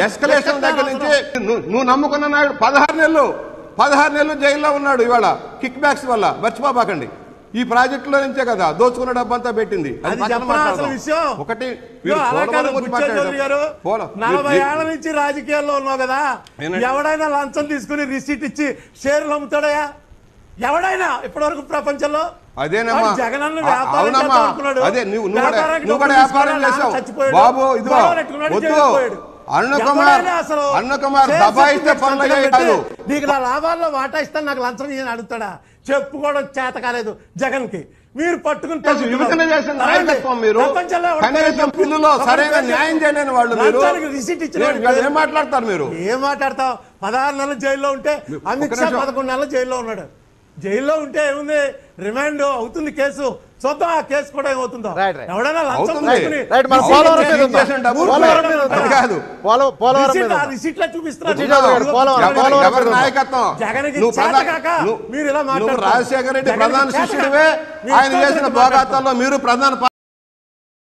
Escalation దగ్గర నుంచి నువ్వు- నమ్ముకున్న నాయుడు పదహారు నెలలు పదహారు నెలలు జైల్లో ఉన్నాడు ఇవాళ కిక్ బ్యాక్స్ వల్ల. మర్చిపోబాకండి. ఈ ప్రాజెక్టులో నుంచే కదా దోచుకున్న డబ్బంతా పెట్టింది. ఒకటి నలభై ఏళ్ళ నుంచి రాజకీయాల్లో ఉన్నావు కదా? ఎవడైనా లంచం తీసుకుని రిసీట్ ఇచ్చి షేర్లు అమ్ముతాడయా? ఎవడైనా ఇప్పటివరకు ప్రపంచంలో? అదేనమ్మా. అవునమ్మా. అదే నువ్వు కూడా వ్యాపారం చేసావు. బాబు ఇదిగో. దబాయిస్తే కాదు నీకు నా లాభాల్లో వాటా ఇస్తాను నాకు లంచం ఇయ్యని అడుగుతాడా? చెప్పుకోవడం చేత కాలేదు జగన్కి మీరు విభజన చేసిన నాయకత్వం మీరు కనీసం. బిల్లులో సరైన న్యాయం చేయలేని వాళ్ళు మీరు. లంచానికి రిసీట్ ఇచ్చిన ఏం- మాట్లాడతారు మీరు? ఏం మాట్లాడతావు? పదహారు నెలలు జైల్లో ఉంటే అమిత్ షా. పదకొండు నెలలు జైల్లో ఉన్నాడు. జైల్లో ఉంటే ఏముంది? రిమాండ్ అవుతుంది కేసు. చూద్దాం ఆ కేసు కూడా ఏమవుతుందో. ఎవడైనా. రాజశేఖర రెడ్డి ప్రధాన శిష్యుడివే. ఆయన చేసిన భోగాతాల్లో మీరు ప్రధాన